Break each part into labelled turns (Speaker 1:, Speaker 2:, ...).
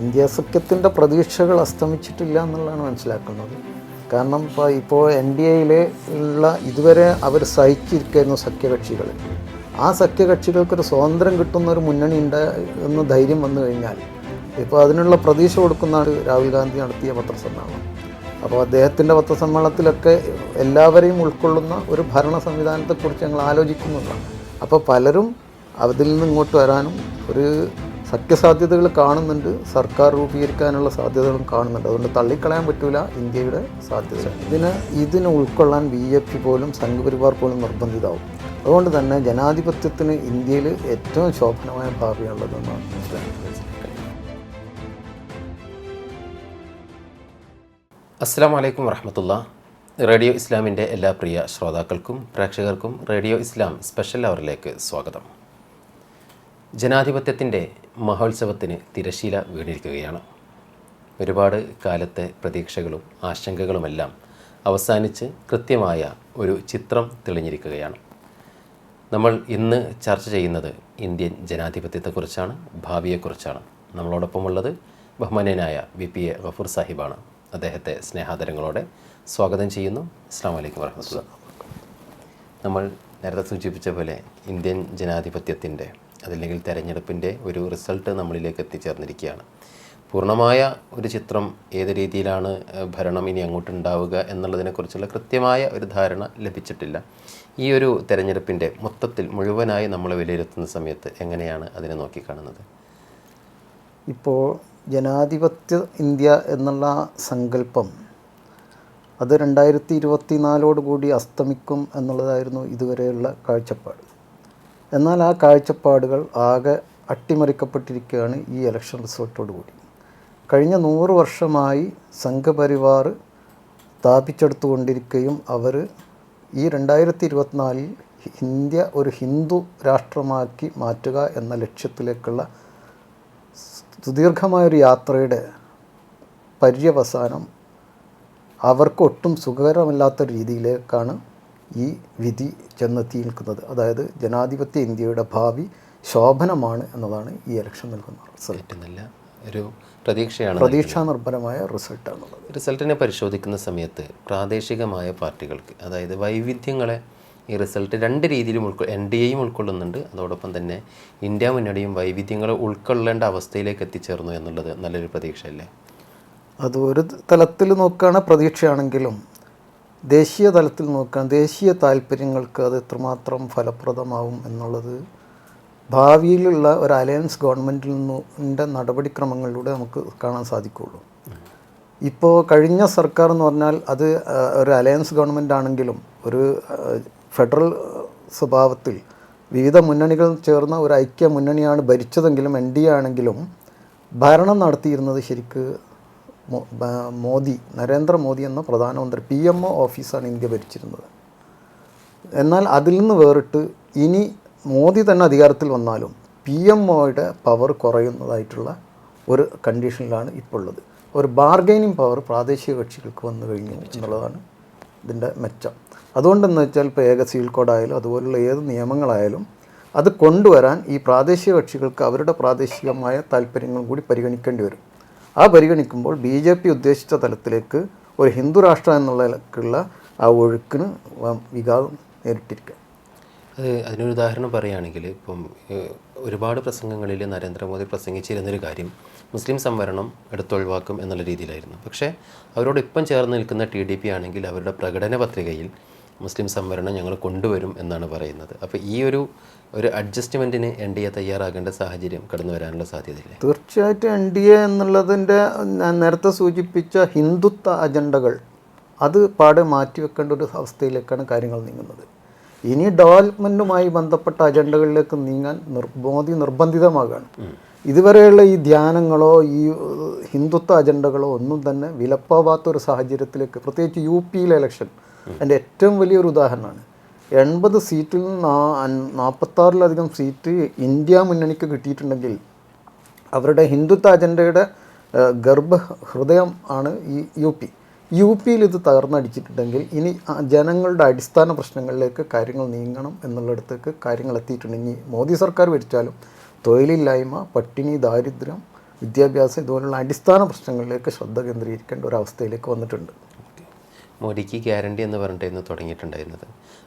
Speaker 1: India സഖ്യത്തിന്റെ പ്രതീക്ഷകൾ അസ്തമിച്ചിട്ടില്ല എന്നുള്ളതാണ് മനസ്സിലാക്കുന്നത്. കാരണം ഇപ്പോൾ ഇപ്പോൾ എൻ ഡി എയിലെ ഉള്ള ഇതുവരെ അവർ സഹിച്ചിരിക്കുന്നു സഖ്യകക്ഷികൾ. ആ സഖ്യകക്ഷികൾക്കൊരു സ്വാതന്ത്ര്യം കിട്ടുന്ന ഒരു മുന്നണി ഉണ്ട് എന്ന് ധൈര്യം വന്നു കഴിഞ്ഞാൽ ഇപ്പോൾ അതിനുള്ള പ്രതീക്ഷ കൊടുക്കുന്നതാണ് രാഹുൽ ഗാന്ധി നടത്തിയ പത്രസമ്മേളനം. അപ്പോൾ അദ്ദേഹത്തിന്റെ പത്രസമ്മേളനത്തിലൊക്കെ എല്ലാവരെയും ഉൾക്കൊള്ളുന്ന ഒരു ഭരണ സംവിധാനത്തെക്കുറിച്ച് ഞങ്ങൾ ആലോചിക്കുന്നുണ്ട്. അപ്പോൾ പലരും അതിൽ നിന്ന് ഇങ്ങോട്ട് വരാനും ഒരു സത്യസാധ്യതകൾ കാണുന്നുണ്ട് സർക്കാർ രൂപീകരിക്കാനുള്ള സാധ്യതകളും കാണുന്നുണ്ട്. അതുകൊണ്ട് തള്ളിക്കളയാൻ പറ്റൂല ഇന്ത്യയുടെ സാധ്യത ഇതിന് ഇതിനെ ഉൾക്കൊള്ളാൻ ബി ജെ പി പോലും സംഘപരിവാർ പോലും നിർബന്ധിതാവും. അതുകൊണ്ട് തന്നെ ജനാധിപത്യത്തിന് ഇന്ത്യയിൽ ഏറ്റവും ശോഭനമായ ഭാവിയുള്ളതെന്നാണ് മനസ്സിലാക്കുന്നത്
Speaker 2: അസ്സാം വലൈക്കും വറഹമത്തുള്ള. റേഡിയോ ഇസ്ലാമിന്റെ എല്ലാ പ്രിയ ശ്രോതാക്കൾക്കും പ്രേക്ഷകർക്കും റേഡിയോ ഇസ്ലാം സ്പെഷ്യൽ അവറിലേക്ക് സ്വാഗതം. ജനാധിപത്യത്തിന്റെ മഹോത്സവത്തിന് തിരശീല വീണിരിക്കുകയാണ്. ഒരുപാട് കാലത്തെ പ്രതീക്ഷകളും ആശങ്കകളുമെല്ലാം അവസാനിച്ച് കൃത്യമായ ഒരു ചിത്രം തെളിഞ്ഞിരിക്കുകയാണ്. നമ്മൾ ഇന്ന് ചർച്ച ചെയ്യുന്നത് ഇന്ത്യൻ ജനാധിപത്യത്തെക്കുറിച്ചാണ് ഭാവിയെക്കുറിച്ചാണ്. നമ്മളോടൊപ്പമുള്ളത് ബഹുമാനായ വി പി എ ഗഫൂർ സാഹിബാണ്. അദ്ദേഹത്തെ സ്നേഹാദരങ്ങളോടെ സ്വാഗതം ചെയ്യുന്നു. അസ്സാം വലൈക്കും വർഹമത്തുള്ള നമ്മൾ നേരത്തെ സൂചിപ്പിച്ച പോലെ ഇന്ത്യൻ ജനാധിപത്യത്തിന്റെ അതല്ലെങ്കിൽ തെരഞ്ഞെടുപ്പിന്റെ ഒരു റിസൾട്ട് നമ്മളിലേക്ക് എത്തിച്ചേർന്നിരിക്കുകയാണ്. പൂർണമായ ഒരു ചിത്രം ഏത് രീതിയിലാണ് ഭരണം ഇനി അങ്ങോട്ടുണ്ടാവുക എന്നുള്ളതിനെക്കുറിച്ചുള്ള കൃത്യമായ ഒരു ധാരണ ലഭിച്ചിട്ടില്ല. ഈ ഒരു തെരഞ്ഞെടുപ്പിന്റെ മൊത്തത്തിൽ മുഴുവനായി നമ്മൾ വിലയിരുത്തുന്ന സമയത്ത് എങ്ങനെയാണ് അതിനെ നോക്കിക്കാണുന്നത്?
Speaker 1: ഇപ്പോൾ ജനാധിപത്യ ഇന്ത്യ എന്നുള്ള സങ്കല്പം അത് രണ്ടായിരത്തി ഇരുപത്തി നാലോടുകൂടി അസ്തമിക്കും എന്നുള്ളതായിരുന്നു ഇതുവരെയുള്ള കാഴ്ചപ്പാട്. എന്നാൽ ആ കാഴ്ചപ്പാടുകൾ ആകെ അട്ടിമറിക്കപ്പെട്ടിരിക്കുകയാണ് ഈ ഇലക്ഷൻ റിസൾട്ടോടുകൂടി കഴിഞ്ഞ നൂറ് വർഷമായി സംഘപരിവാർ സ്ഥാപിച്ചെടുത്തുകൊണ്ടിരിക്കുകയും അവർ ഈ രണ്ടായിരത്തി ഇരുപത്തിനാലിൽ ഇന്ത്യ ഒരു ഹിന്ദു രാഷ്ട്രമാക്കി മാറ്റുക എന്ന ലക്ഷ്യത്തിലേക്കുള്ള സുദീർഘമായൊരു യാത്രയുടെ പര്യവസാനം അവർക്ക് ഒട്ടും സുഖകരമല്ലാത്ത രീതിയിലേക്കാണ് ഈ വിധി ചെന്നെത്തി നിൽക്കുന്നത് അതായത് ജനാധിപത്യ ഇന്ത്യയുടെ ഭാവി ശോഭനമാണ് എന്നതാണ് ഈ ഇലക്ഷൻ നൽകുന്ന റിസൾട്ട്
Speaker 2: നല്ല ഒരു പ്രതീക്ഷയാണ്
Speaker 1: പ്രതീക്ഷാ നിർഭരമായ റിസൾട്ടാണുള്ളത്
Speaker 2: റിസൾട്ടിനെ പരിശോധിക്കുന്ന സമയത്ത് പ്രാദേശികമായ പാർട്ടികൾക്ക് അതായത് വൈവിധ്യങ്ങളെ ഈ റിസൾട്ട് രണ്ട് രീതിയിലും ഉൾക്കൊ എൻ ഡി എയും ഉൾക്കൊള്ളുന്നുണ്ട്. അതോടൊപ്പം തന്നെ ഇന്ത്യ മുന്നണിയും വൈവിധ്യങ്ങളെ ഉൾക്കൊള്ളേണ്ട അവസ്ഥയിലേക്ക് എത്തിച്ചേർന്നു എന്നുള്ളത് നല്ലൊരു പ്രതീക്ഷയല്ലേ?
Speaker 1: അത് ഒരു തലത്തിൽ നോക്കുകയാണ് പ്രതീക്ഷയാണെങ്കിലും ദേശീയ തലത്തിൽ നോക്കാൻ ദേശീയ താല്പര്യങ്ങൾക്ക് അത് എത്രമാത്രം ഫലപ്രദമാവും എന്നുള്ളത് ഭാവിയിലുള്ള ഒരു അലയൻസ് ഗവൺമെന്റിൽ നിന്നിന്റെ നടപടിക്രമങ്ങളിലൂടെ നമുക്ക് കാണാൻ സാധിക്കുകയുള്ളൂ. ഇപ്പോൾ കഴിഞ്ഞ സർക്കാർ എന്ന് പറഞ്ഞാൽ അത് ഒരു അലയൻസ് ഗവൺമെന്റ് ആണെങ്കിലും ഒരു ഫെഡറൽ സ്വഭാവത്തിൽ വിവിധ മുന്നണികൾ ചേർന്ന ഒരു ഐക്യ മുന്നണിയാണ് ഭരിച്ചതെങ്കിലും എൻ ഡി ആണെങ്കിലും ഭരണം നടത്തിയിരുന്നത് ശരിക്ക് മോദി നരേന്ദ്രമോദി എന്ന പ്രധാനമന്ത്രി പി എം ഒ ഓഫീസാണ് ഇന്ത്യ ഭരിച്ചിരുന്നത്. എന്നാൽ അതിൽ നിന്ന് വേറിട്ട് ഇനി മോദി തന്നെ അധികാരത്തിൽ വന്നാലും പി എം ഒയുടെ പവർ കുറയുന്നതായിട്ടുള്ള ഒരു കണ്ടീഷനിലാണ് ഇപ്പോൾ ഉള്ളത് ഒരു ബാർഗൈനിങ് പവർ പ്രാദേശിക കക്ഷികൾക്ക് വന്നു കഴിഞ്ഞു എന്നുള്ളതാണ് ഇതിന്റെ മെച്ചം. അതുകൊണ്ടെന്ന് വെച്ചാൽ ഇപ്പോൾ ഏക സീൽ കോഡായാലും അതുപോലുള്ള ഏത് നിയമങ്ങളായാലും അത് കൊണ്ടുവരാൻ ഈ പ്രാദേശിക കക്ഷികൾക്ക് അവരുടെ പ്രാദേശികമായ താല്പര്യങ്ങളും കൂടി പരിഗണിക്കേണ്ടി വരും. ആ പരിഗണിക്കുമ്പോൾ ബി ജെ പി ഉദ്ദേശിച്ച തലത്തിലേക്ക് ഒരു ഹിന്ദു രാഷ്ട്രം എന്നുള്ള നിലക്കുള്ള ആ ഒഴുക്കിന് വികാസം നേരിട്ടിരിക്കുക.
Speaker 2: അത് അതിനൊരു ഉദാഹരണം പറയുകയാണെങ്കിൽ ഇപ്പം ഒരുപാട് പ്രസംഗങ്ങളിൽ നരേന്ദ്രമോദി പ്രസംഗിച്ചിരുന്നൊരു കാര്യം മുസ്ലിം സംവരണം എടുത്തൊഴിവാക്കും എന്നുള്ള രീതിയിലായിരുന്നു. പക്ഷേ അവരോട് ഇപ്പം ചേർന്ന് നിൽക്കുന്ന ടി ഡി പി ആണെങ്കിൽ അവരുടെ പ്രകടന പത്രികയിൽ മുസ്ലിം സംവരണം ഞങ്ങൾ കൊണ്ടുവരും എന്നാണ് പറയുന്നത്. അപ്പോൾ ഈ ഒരു ഒരു അഡ്ജസ്റ്റ്മെന്റിന് എൻ ഡി എ തയ്യാറാകേണ്ട സാഹചര്യം കടന്നു വരാനുള്ള സാധ്യതയില്ല?
Speaker 1: തീർച്ചയായിട്ടും എൻ ഡി എ എന്നുള്ളതിന്റെ ഞാൻ നേരത്തെ സൂചിപ്പിച്ച ഹിന്ദുത്വ അജണ്ടകൾ അത് പാടെ മാറ്റിവെക്കേണ്ട ഒരു അവസ്ഥയിലേക്കാണ് കാര്യങ്ങൾ നീങ്ങുന്നത്. ഇനി ഡെവലപ്മെന്റുമായി ബന്ധപ്പെട്ട അജണ്ടകളിലേക്ക് നീങ്ങാൻ നിർബോധി മോദി നിർബന്ധിതമാകാണ്. ഇതുവരെയുള്ള ഈ ധ്യാനങ്ങളോ ഈ ഹിന്ദുത്വ അജണ്ടകളോ ഒന്നും തന്നെ വിലപ്പോവാത്ത ഒരു സാഹചര്യത്തിലേക്ക് പ്രത്യേകിച്ച് യു പിയിലെ ഇലക്ഷൻ അതിന്റെ ഏറ്റവും വലിയൊരു ഉദാഹരണമാണ്. എൺപത് സീറ്റിൽ നിന്ന് നാൽപ്പത്താറിലധികം സീറ്റ് ഇന്ത്യ മുന്നണിക്ക് കിട്ടിയിട്ടുണ്ടെങ്കിൽ അവരുടെ ഹിന്ദുത്വ അജണ്ടയുടെ ഗർഭ ഹൃദയം ആണ് ഈ യു പി. യു പിയിൽ ഇത് തകർന്നടിച്ചിട്ടുണ്ടെങ്കിൽ ഇനി ജനങ്ങളുടെ അടിസ്ഥാന പ്രശ്നങ്ങളിലേക്ക് കാര്യങ്ങൾ നീങ്ങണം എന്നുള്ളിടത്തേക്ക് കാര്യങ്ങൾ എത്തിയിട്ടുണ്ട്. ഇനി മോദി സർക്കാർ ഭരിച്ചാലും തൊഴിലില്ലായ്മ പട്ടിണി ദാരിദ്ര്യം വിദ്യാഭ്യാസം ഇതുപോലുള്ള അടിസ്ഥാന പ്രശ്നങ്ങളിലേക്ക് ശ്രദ്ധ കേന്ദ്രീകരിക്കേണ്ട ഒരു അവസ്ഥയിലേക്ക് വന്നിട്ടുണ്ട്.
Speaker 2: മോദിക്ക് ഗ്യാരണ്ടി എന്ന് പറഞ്ഞിട്ടായിരുന്നു തുടങ്ങിയിട്ടുണ്ടായിരുന്നത്.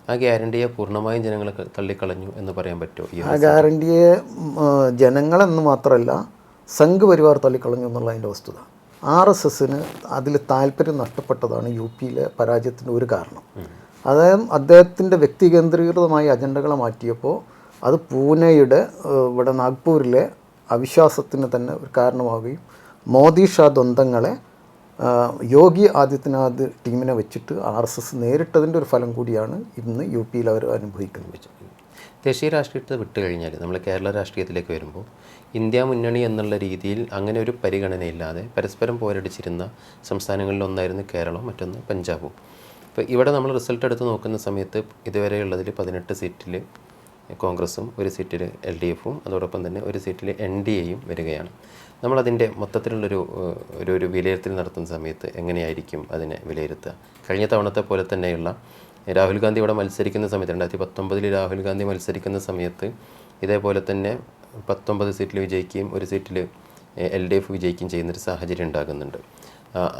Speaker 2: ആ ഗ്യാരണ്ടിയെ പൂർണമായും ജനങ്ങൾ തള്ളിക്കളഞ്ഞു എന്ന് പറയാൻ പറ്റുമോ
Speaker 1: ആ ഗ്യാരണ്ടിയെ ജനങ്ങളെന്ന് മാത്രമല്ല സംഘ് പരിവാർ തള്ളിക്കളഞ്ഞു എന്നുള്ള അതിന്റെ വസ്തുത. ആർ എസ് എസിന് അതിൽ താല്പര്യം നഷ്ടപ്പെട്ടതാണ് യു പിയിലെ പരാജയത്തിന്റെ ഒരു കാരണം. അതായത് അദ്ദേഹത്തിന്റെ വ്യക്തികേന്ദ്രീകൃതമായ അജണ്ടകളെ മാറ്റിയപ്പോൾ അത് പൂനെയുടെ ഇവിടെ നാഗ്പൂരിലെ അവിശ്വാസത്തിന് തന്നെ ഒരു കാരണമാവുകയും മോദി ഷാ ദ്വന്ദ്ങ്ങളെ യോഗി ആദിത്യനാഥ് ടീമിനെ വെച്ചിട്ട് ആർ എസ് എസ് നേരിട്ടതിന്റെ ഒരു ഫലം കൂടിയാണ് ഇന്ന് യു പിയിൽ അവർ അനുഭവിക്കുന്നത്
Speaker 2: ദേശീയ രാഷ്ട്രീയത്തെ വിട്ട് കഴിഞ്ഞാൽ നമ്മൾ കേരള രാഷ്ട്രീയത്തിലേക്ക് വരുമ്പോൾ ഇന്ത്യ മുന്നണി എന്നുള്ള രീതിയിൽ അങ്ങനെ ഒരു പരിഗണനയില്ലാതെ പരസ്പരം പോരടിച്ചിരുന്ന സംസ്ഥാനങ്ങളിലൊന്നായിരുന്നു കേരളം മറ്റൊന്ന് പഞ്ചാബും. ഇപ്പോൾ ഇവിടെ നമ്മൾ റിസൾട്ട് എടുത്ത് നോക്കുന്ന സമയത്ത് ഇതുവരെ ഉള്ളതിൽ പതിനെട്ട് സീറ്റിൽ കോൺഗ്രസും ഒരു സീറ്റിൽ എൽ ഡി എഫും അതോടൊപ്പം തന്നെ ഒരു സീറ്റിൽ എൻ ഡി എയും വരികയാണ്. നമ്മളതിന്റെ മൊത്തത്തിലുള്ളൊരു ഒരു ഒരു വിലയിരുത്തൽ നടത്തുന്ന സമയത്ത് എങ്ങനെയായിരിക്കും അതിനെ വിലയിരുത്തുക? കഴിഞ്ഞ തവണത്തെ പോലെ തന്നെയുള്ള രാഹുൽ ഗാന്ധി ഇവിടെ മത്സരിക്കുന്ന സമയത്ത് രണ്ടായിരത്തി പത്തൊമ്പതിൽ രാഹുൽ ഗാന്ധി മത്സരിക്കുന്ന സമയത്ത് ഇതേപോലെ തന്നെ പത്തൊമ്പത് സീറ്റിൽ വിജയിക്കുകയും ഒരു സീറ്റിൽ എൽ ഡി എഫ് വിജയിക്കുകയും ചെയ്യുന്നൊരു സാഹചര്യം ഉണ്ടാകുന്നുണ്ട്.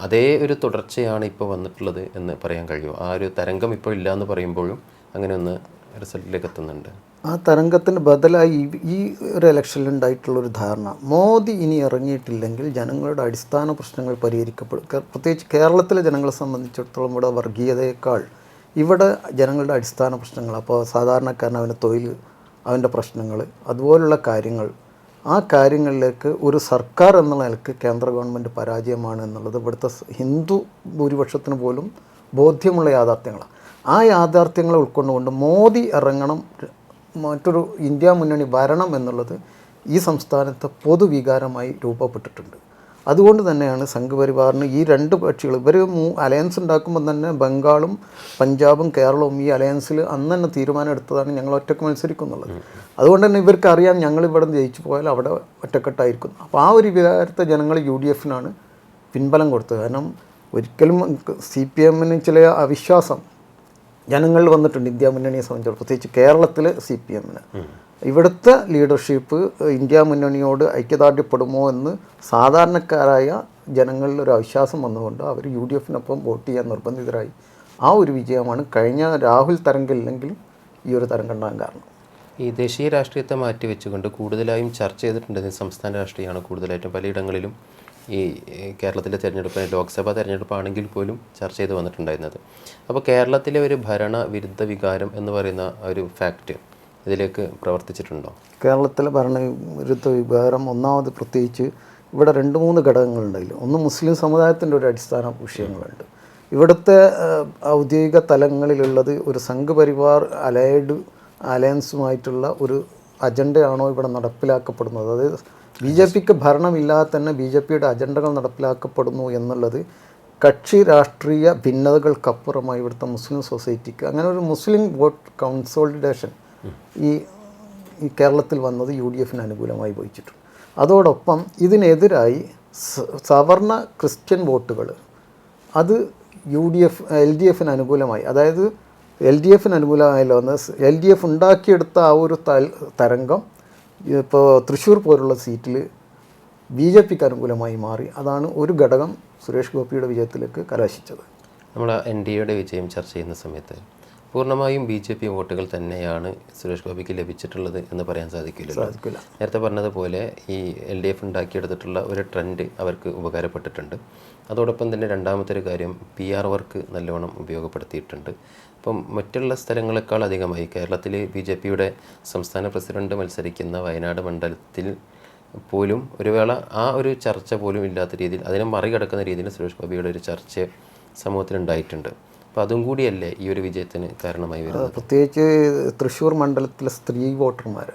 Speaker 2: അതേ ഒരു തുടർച്ചയാണ് ഇപ്പോൾ വന്നിട്ടുള്ളത് എന്ന് പറയാൻ കഴിയുമോ? ആ ഒരു തരംഗം ഇപ്പോൾ ഇല്ല എന്ന് പറയുമ്പോഴും അങ്ങനെ ഒന്ന് റിസൾട്ടിലേക്ക് എത്തുന്നുണ്ട്.
Speaker 1: ആ തരംഗത്തിന് ബദലായി ഈ- ഒരു ഇലക്ഷനിൽ ഉണ്ടായിട്ടുള്ളൊരു ധാരണ. മോദി ഇനി ഇറങ്ങിയിട്ടില്ലെങ്കിൽ ജനങ്ങളുടെ അടിസ്ഥാന പ്രശ്നങ്ങൾ പരിഹരിക്കപ്പെടും. പ്രത്യേകിച്ച് കേരളത്തിലെ ജനങ്ങളെ സംബന്ധിച്ചിടത്തോളം ഇവിടെ വർഗീയതയേക്കാൾ ഇവിടെ ജനങ്ങളുടെ അടിസ്ഥാന പ്രശ്നങ്ങൾ അപ്പോൾ സാധാരണക്കാരൻ അവന്റെ തൊഴിൽ അവന്റെ പ്രശ്നങ്ങൾ അതുപോലുള്ള കാര്യങ്ങൾ ആ കാര്യങ്ങളിലേക്ക് ഒരു സർക്കാർ എന്നുള്ള നിലയ്ക്ക് കേന്ദ്ര ഗവൺമെന്റ് പരാജയമാണ് എന്നുള്ളത് ഇവിടുത്തെ ഹിന്ദു ഭൂരിപക്ഷത്തിന് പോലും ബോധ്യമുള്ള യാഥാർത്ഥ്യങ്ങളാണ്. ആ യാഥാർത്ഥ്യങ്ങളെ ഉൾക്കൊണ്ടുകൊണ്ട് മോദി ഇറങ്ങണം മറ്റൊരു ഇന്ത്യ മുന്നണി ഭരണം എന്നുള്ളത് ഈ സംസ്ഥാനത്തെ പൊതുവികാരമായി രൂപപ്പെട്ടിട്ടുണ്ട്. അതുകൊണ്ട് തന്നെയാണ് സംഘപരിവാറിന് ഈ രണ്ട് കക്ഷികൾ ഇവർ അലയൻസ് ഉണ്ടാക്കുമ്പോൾ തന്നെ ബംഗാളും പഞ്ചാബും കേരളവും ഈ അലയൻസിൽ അന്ന് തന്നെ തീരുമാനം എടുത്തതാണ് ഞങ്ങൾ ഒറ്റയ്ക്ക് മത്സരിക്കുന്നുള്ളത്. അതുകൊണ്ട് തന്നെ ഇവർക്ക് അറിയാം ഞങ്ങൾ ഇവിടെ ജയിച്ചു പോയാൽ അവിടെ ഒറ്റക്കെട്ടായിരിക്കും. അപ്പോൾ ആ ഒരു വികാരത്തെ ജനങ്ങൾ യു ഡി എഫിനാണ് പിൻബലം കൊടുത്തത്. കാരണം ഒരിക്കലും സി പി എമ്മിന് ചില അവിശ്വാസം ജനങ്ങളിൽ വന്നിട്ടുണ്ട് ഇന്ത്യ മുന്നണിയെ സംബന്ധിച്ചിടത്തോളം പ്രത്യേകിച്ച് കേരളത്തിൽ സി പി എമ്മിന്. ഇവിടുത്തെ ലീഡർഷിപ്പ് ഇന്ത്യ മുന്നണിയോട് ഐക്യദാർഢ്യപ്പെടുമോ എന്ന് സാധാരണക്കാരായ ജനങ്ങളിൽ ഒരു അവിശ്വാസം വന്നുകൊണ്ട് അവർ യു ഡി എഫിനൊപ്പം വോട്ട് ചെയ്യാൻ നിർബന്ധിതരായി. ആ ഒരു വിജയമാണ് കഴിഞ്ഞ രാഹുൽ തരംഗമില്ലെങ്കിലും ഈ ഒരു തരംഗം ഉണ്ടാകാൻ കാരണം.
Speaker 2: ഈ ദേശീയ രാഷ്ട്രീയത്തെ മാറ്റി വെച്ചുകൊണ്ട് കൂടുതലായും ചർച്ച ചെയ്തിട്ടുണ്ട് സംസ്ഥാന രാഷ്ട്രീയമാണ് കൂടുതലായിട്ടും പലയിടങ്ങളിലും ഈ കേരളത്തിലെ തെരഞ്ഞെടുപ്പ് ലോക്സഭാ തിരഞ്ഞെടുപ്പാണെങ്കിൽ പോലും ചർച്ച ചെയ്ത് വന്നിട്ടുണ്ടായിരുന്നത്. അപ്പോൾ കേരളത്തിലെ ഒരു ഭരണ വിരുദ്ധ വികാരം എന്ന് പറയുന്ന ഒരു ഫാക്റ്റ് ഇതിലേക്ക് പ്രവർത്തിച്ചിട്ടുണ്ടോ?
Speaker 1: കേരളത്തിലെ ഭരണ വിരുദ്ധ വികാരം ഒന്നാമത് പ്രത്യേകിച്ച് ഇവിടെ രണ്ട് മൂന്ന് ഘടകങ്ങളുണ്ടല്ലോ ഒന്ന് മുസ്ലിം സമുദായത്തിന്റെ ഒരു അടിസ്ഥാന വിഷയങ്ങളുണ്ട്. ഇവിടുത്തെ ഔദ്യോഗിക തലങ്ങളിലുള്ളത് ഒരു സംഘപരിവാർ അലൈഡ് അലയൻസുമായിട്ടുള്ള ഒരു അജണ്ടയാണോ ഇവിടെ നടപ്പിലാക്കപ്പെടുന്നത്? അതായത് ബി ജെ പിക്ക് ഭരണമില്ലാതെ തന്നെ ബി ജെ പിയുടെ അജണ്ടകൾ നടപ്പിലാക്കപ്പെടുന്നു എന്നുള്ളത് കക്ഷി രാഷ്ട്രീയ ഭിന്നതകൾക്കപ്പുറമായി ഇവിടുത്തെ മുസ്ലിം സൊസൈറ്റിക്ക്. അങ്ങനെ ഒരു മുസ്ലിം വോട്ട് കൺസോളിഡേഷൻ ഈ ഈ കേരളത്തിൽ വന്നത് യു ഡി എഫിന് അനുകൂലമായി വഹിച്ചിട്ടുണ്ട് അതോടൊപ്പം ഇതിനെതിരായി സവർണ ക്രിസ്ത്യൻ വോട്ടുകൾ അത് U D F L D എഫിന് അനുകൂലമായി. അതായത് എൽ ഡി എഫിന് അനുകൂലമായല്ലോ എന്ന് എൽ ഡി എഫ് ഉണ്ടാക്കിയെടുത്ത ആ ഒരു തരംഗം ഇപ്പോൾ തൃശ്ശൂർ പോലുള്ള സീറ്റിൽ ബി ജെ പിക്ക് അനുകൂലമായി മാറി. അതാണ് ഒരു ഘടകം സുരേഷ് ഗോപിയുടെ വിജയത്തിലേക്ക് കലാശിച്ചത്.
Speaker 2: നമ്മൾ എൻ ഡി എയുടെ വിജയം ചർച്ച ചെയ്യുന്ന സമയത്ത് പൂർണമായും ബി ജെ പി വോട്ടുകൾ തന്നെയാണ് സുരേഷ് ഗോപിക്ക് ലഭിച്ചിട്ടുള്ളത് എന്ന് പറയാൻ
Speaker 1: സാധിക്കില്ല.
Speaker 2: നേരത്തെ പറഞ്ഞതുപോലെ ഈ എൽ ഡി എഫ് ഉണ്ടാക്കിയെടുത്തിട്ടുള്ള ഒരു ട്രെൻഡ് അവർക്ക് ഉപകാരപ്പെട്ടിട്ടുണ്ട്. അതോടൊപ്പം തന്നെ രണ്ടാമത്തെ ഒരു കാര്യം പി ആർ വർക്ക് നല്ലവണ്ണം ഉപയോഗപ്പെടുത്തിയിട്ടുണ്ട്. അപ്പം മറ്റുള്ള സ്ഥലങ്ങളെക്കാൾ അധികമായി കേരളത്തിൽ ബി ജെ പിയുടെ സംസ്ഥാന പ്രസിഡന്റ് മത്സരിക്കുന്ന വയനാട് മണ്ഡലത്തിൽ പോലും ഒരു വേള ആ ഒരു ചർച്ച പോലും ഇല്ലാത്ത രീതിയിൽ അതിനെ മറികടക്കുന്ന രീതിയിൽ സുരേഷ് ഗോപിയുടെ ഒരു ചർച്ച സമൂഹത്തിൽ ഉണ്ടായിട്ടുണ്ട് അപ്പോൾ അതും കൂടിയല്ലേ ഈ ഒരു വിജയത്തിന് കാരണമായി വരുന്നത്?
Speaker 1: പ്രത്യേകിച്ച് തൃശ്ശൂർ മണ്ഡലത്തിലെ സ്ത്രീ വോട്ടർമാർ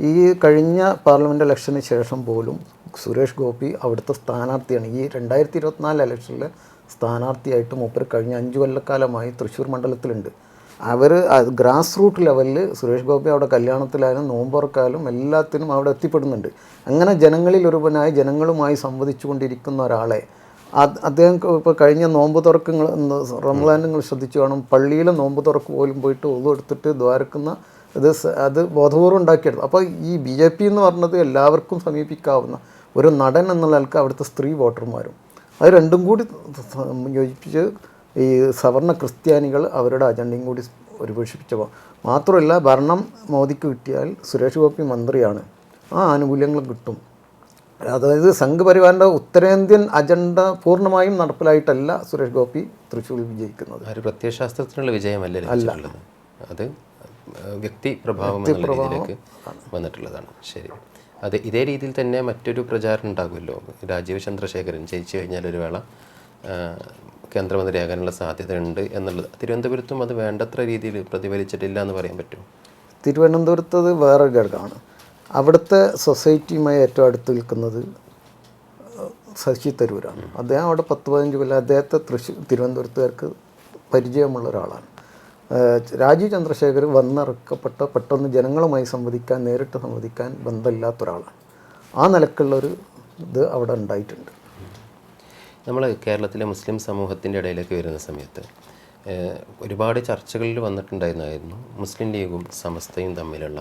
Speaker 1: ഈ കഴിഞ്ഞ പാർലമെന്റ് ഇലക്ഷന് ശേഷം പോലും സുരേഷ് ഗോപി അവിടുത്തെ സ്ഥാനാർത്ഥിയാണ്. ഈ രണ്ടായിരത്തി ഇരുപത്തിനാല് ഇലക്ഷനിലെ സ്ഥാനാർത്ഥിയായിട്ട് മൂപ്പർ കഴിഞ്ഞ അഞ്ച് കൊല്ലക്കാലമായി തൃശ്ശൂർ മണ്ഡലത്തിലുണ്ട്. അവർ ഗ്രാസ് റൂട്ട് ലെവലിൽ സുരേഷ് ഗോപി അവിടെ കല്യാണത്തിലായാലും നോമ്പുറക്കായാലും എല്ലാത്തിനും അവിടെ എത്തിപ്പെടുന്നുണ്ട്. അങ്ങനെ ജനങ്ങളിൽ ഒരുവനായി ജനങ്ങളുമായി സംവദിച്ചു കൊണ്ടിരിക്കുന്ന ഒരാളെ അദ്ദേഹം ഇപ്പോൾ കഴിഞ്ഞ നോമ്പ് തുറക്കങ്ങൾ റംലാൻ നിങ്ങൾ ശ്രദ്ധിച്ചു കാണും. പള്ളിയിലെ നോമ്പ് തുറക്ക് പോലും പോയിട്ട് ഒതു എടുത്തിട്ട് ദ്വാരക്കുന്ന ഇത് അത് ബോധപൂർവം ഉണ്ടാക്കിയെടുത്തു. അപ്പോൾ ഈ ബി ജെ പി എന്ന് പറഞ്ഞത് എല്ലാവർക്കും സമീപിക്കാവുന്ന ഒരു നടൻ എന്നുള്ള അവിടുത്തെ സ്ത്രീ വോട്ടർമാരും. അത് രണ്ടും കൂടി യോജിപ്പിച്ച് ഈ സവർണ ക്രിസ്ത്യാനികൾ അവരുടെ അജണ്ടയും കൂടി ഒരുപേക്ഷിപ്പിച്ചപ്പോൾ മാത്രമല്ല ഭരണം മോദിക്ക് കിട്ടിയാൽ സുരേഷ് ഗോപി മന്ത്രിയാണ്. ആ ആനുകൂല്യങ്ങൾ കിട്ടും. അതായത് സംഘപരിവാറിന്റെ ഉത്തരേന്ത്യൻ അജണ്ട പൂർണമായും നടപ്പിലായിട്ടല്ല സുരേഷ് ഗോപി തൃശ്ശൂരിൽ വിജയിക്കുന്നത്.
Speaker 2: ഒരു പ്രത്യയശാസ്ത്രത്തിനുള്ള വിജയമല്ല അല്ല. അത് വ്യക്തി പ്രഭാവം വന്നിട്ടുള്ളതാണ്. ശരി. അത് ഇതേ രീതിയിൽ തന്നെ മറ്റൊരു പ്രചാരണം ഉണ്ടാകുമല്ലോ. രാജീവ് ചന്ദ്രശേഖരൻ ജയിച്ചു കഴിഞ്ഞാൽ ഒരു വേള കേന്ദ്രമന്ത്രിയാകാനുള്ള സാധ്യത ഉണ്ട് എന്നുള്ളത്. തിരുവനന്തപുരത്തും അത് വേണ്ടത്ര രീതിയിൽ പ്രതിഫലിച്ചിട്ടില്ല എന്ന് പറയാൻ പറ്റും
Speaker 1: തിരുവനന്തപുരത്ത് അത് വേറൊരു ഘടകമാണ്. അവിടുത്തെ സൊസൈറ്റിയുമായി ഏറ്റവും അടുത്ത് നിൽക്കുന്നത് ശശി തരൂരാണ്. അദ്ദേഹം അവിടെ പത്ത് പതിനഞ്ച് കൊല്ലം അദ്ദേഹത്തെ തൃശ്ശൂർ തിരുവനന്തപുരത്തുകാർക്ക് പരിചയമുള്ള ഒരാളാണ്. രാജീവ് ചന്ദ്രശേഖർ വന്നിറക്കപ്പെട്ട പെട്ടെന്ന് ജനങ്ങളുമായി സംവദിക്കാൻ നേരിട്ട് സംവദിക്കാൻ ബന്ധമില്ലാത്ത ഒരാളാണ് ആ നിലക്കുള്ളൊരു ഇത് അവിടെ ഉണ്ടായിട്ടുണ്ട്.
Speaker 2: നമ്മൾ കേരളത്തിലെ മുസ്ലിം സമൂഹത്തിന്റെ ഇടയിലേക്ക് വരുന്ന സമയത്ത് ഒരുപാട് ചർച്ചകളിൽ വന്നിട്ടുണ്ടായിരുന്നായിരുന്നു. മുസ്ലിം ലീഗും സമസ്തയും തമ്മിലുള്ള